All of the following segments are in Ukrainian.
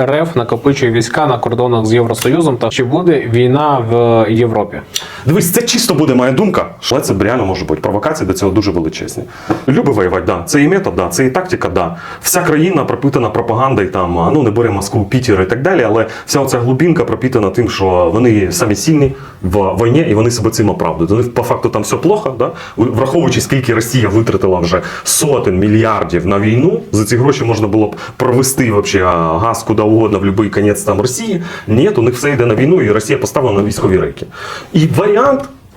РФ накопичує війська на кордонах з Євросоюзом. Та чи буде війна в Європі? Дивись, це чисто буде моя думка, але це реально може бути. Провокації до цього дуже величезні. Люби воювати, да. Це і метод, да. це і тактика, да. Вся країна пропитана пропагандою, там, ну не бере Москву, Пітер і так далі, але вся оця глубинка пропитана тим, що вони самі сильні в війні і вони себе цим оправдують. Вони по факту там все плохо, да? враховуючи, скільки Росія витратила вже сотень мільярдів на війну, за ці гроші можна було б провести вообще газ куди угодно в будь-який кінець там Росії. Ні, у них все йде на війну, і Росія поставлена на військові рейки. І варіант.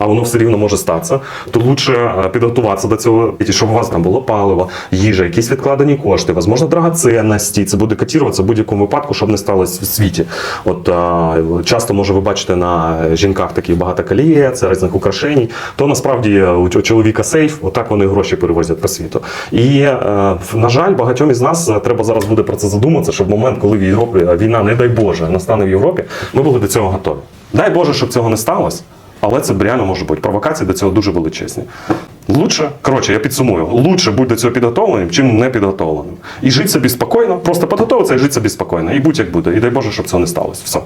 а воно все рівно може статися, то лучше е, підготуватися до цього, щоб у вас там було паливо, їжа, якісь відкладені кошти, можливо, драгоценності. Це буде котіруватися в будь-якому випадку, щоб не сталося в світі. От е, часто може ви бачите на жінках такі багато колієць, різних украшень. То насправді е, у чоловіка сейф, отак вони гроші перевозять по світу. І на жаль, багатьом із нас треба зараз буде про це задуматися, щоб в момент, коли в Європі війна, не дай Боже, настане в Європі, ми були до цього готові. Дай Боже, щоб цього не сталося. Але це реально може бути. Провокації до цього дуже величезні. Лучше, коротше, я підсумую, лучше будь до цього підготовленим, чим не підготовленим. І жити собі спокійно, просто підготовитися і жити собі спокійно. І будь як буде. І дай Боже, щоб цього не сталося. Все.